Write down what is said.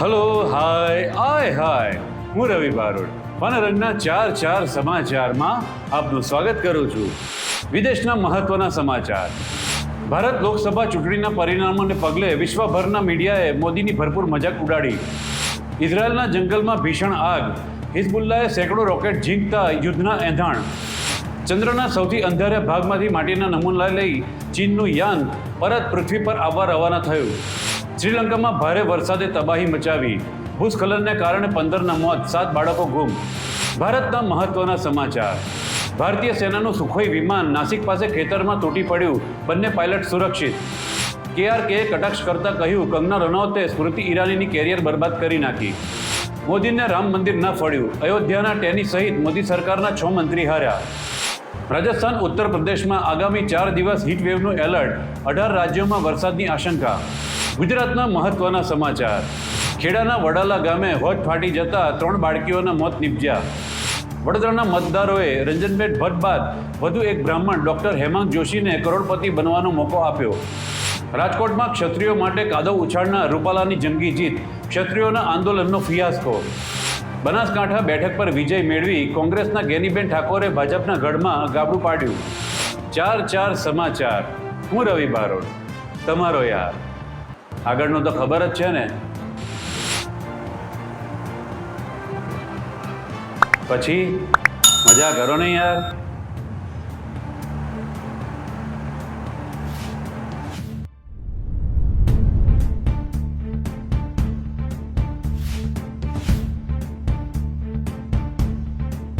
Hello hi આય હાય હું રવિ બારોડ. પાનરંગના ચાર ચાર સમાચારમાં આપનું સ્વાગત કરું છું. વિદેશના મહત્વના સમાચાર. ભારત લોકસભા ચૂંટણીના પરિણામોને પગલે વિશ્વભરના મીડિયાએ મોદીની ભરપૂર મજાક ઉડાડી. ઇઝરાયલના જંગલમાં ભીષણ આગ. હિઝબુલ્લાએ સેંકડો રોકેટ ઝીંકતા યુદ્ધના એંધાણ. ચંદ્રના સૌથી અંધારે ભાગમાંથી માટીના નમૂના લઈ ચીનનું યાન પરત પૃથ્વી પર આવવા રવાના થયું. શ્રીલંકામાં ભારે વરસાદે તબાહી મચાવી. ભૂસ્ખલનને કારણે પંદરના મોત, સાત બાળકો ગુમ. ભારતના મહત્વના સમાચાર. ભારતીય સેનાનું સુખોઈ વિમાન નાસિક પાસે ખેતરમાં તૂટી પડ્યું. બંને પાયલટ સુરક્ષિત. કેઆરકે કટાક્ષ કરતા કહ્યું, કંગના રનૌતે સ્મૃતિ ઈરાનીની કેરિયર બરબાદ કરી નાખી. મોદીને રામ મંદિર ન ફળ્યું. અયોધ્યાના ટેની સહિત મોદી સરકારના છ મંત્રી હાર્યા. રાજસ્થાન, ઉત્તર પ્રદેશમાં આગામી ચાર દિવસ હીટવેવનું એલર્ટ અઢાર રાજ્યોમાં વરસાદની આશંકા. ગુજરાતના મહત્વના સમાચાર. ખેડાના વડાલા ગામે હોજ ફાટી જતા ત્રણ બાળકીઓના મોત નીપજ્યા. વડોદરાના મતદારોએ રંજનબેન ભટ્ટ બાદ વધુ એક બ્રાહ્મણ ડોક્ટર હેમાંગ જોશીને કરોડપતિ બનવાનો મોકો આપ્યો. રાજકોટમાં ક્ષત્રિયો માટે કાદવ ઉછાળનાર રૂપાલાની જંગી જીત, ક્ષત્રિયોના આંદોલનનો ફિયાસ્કો. બનાસકાંઠા બેઠક પર વિજય મેળવી કોંગ્રેસના ગેનીબેન ઠાકોરે ભાજપના ગઢમાં ગાબડું પાડ્યું. ચાર ચાર સમાચાર. હું રવિ બારોડ તમારો યાર. આગળનું તો ખબર જ છે ને. પછી મજા કરો ને યાર.